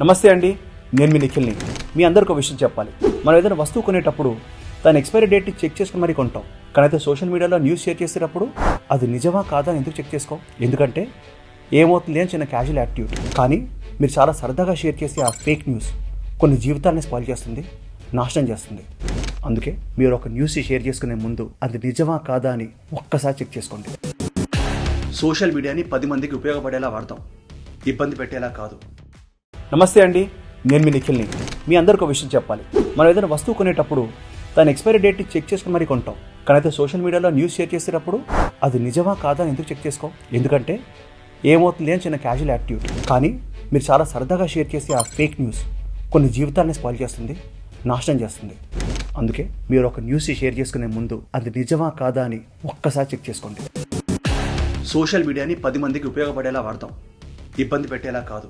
నమస్తే అండి నేను మీ నిఖిల్ని. మీ అందరికి ఒక విషయం చెప్పాలి. మనం ఏదైనా వస్తువు కొనేటప్పుడు దాని ఎక్స్పైరీ డేట్ చెక్ చేసుకుని మరీ కొంటాం. కానీ అయితే సోషల్ మీడియాలో న్యూస్ షేర్ చేసేటప్పుడు అది నిజమా కాదా అని ఎందుకు చెక్ చేసుకో? ఎందుకంటే ఏమవుతుంది అని చిన్న క్యాజువల్ యాక్టివిటీ కానీ మీరు చాలా సరదాగా షేర్ చేసే ఆ ఫేక్ న్యూస్ కొన్ని జీవితాలని స్పాయిల్ చేస్తుంది నాశనం చేస్తుంది. అందుకే మీరు ఒక న్యూస్ షేర్ చేసుకునే ముందు అది నిజమా కాదా అని ఒక్కసారి చెక్ చేసుకోండి. సోషల్ మీడియాని పది మందికి ఉపయోగపడేలా వాడతాం. ఇబ్బంది పెట్టేలా కాదు. నమస్తే అండి నేను మీ నిఖిల్ని. మీ అందరికి ఒక విషయం చెప్పాలి. మనం ఏదైనా వస్తువు కొనేటప్పుడు దాని ఎక్స్పైరీ డేట్ చెక్ చేసుకుని మరీ కొంటాం. కానీ అయితే సోషల్ మీడియాలో న్యూస్ షేర్ చేసేటప్పుడు అది నిజమా కాదా అని ఎందుకు చెక్ చేసుకో? ఎందుకంటే ఏమవుతుంది అని చిన్న క్యాజువల్ యాటిట్యూడ్ కానీ మీరు చాలా సరదాగా షేర్ చేసే ఆ ఫేక్ న్యూస్ కొన్ని జీవితాలని స్పాయిల్ చేస్తుంది నాశనం చేస్తుంది. అందుకే మీరు ఒక న్యూస్ షేర్ చేసుకునే ముందు అది నిజమా కాదా అని ఒక్కసారి చెక్ చేసుకోండి. సోషల్ మీడియాని పది మందికి ఉపయోగపడేలా వాడతాం. ఇబ్బంది పెట్టేలా కాదు.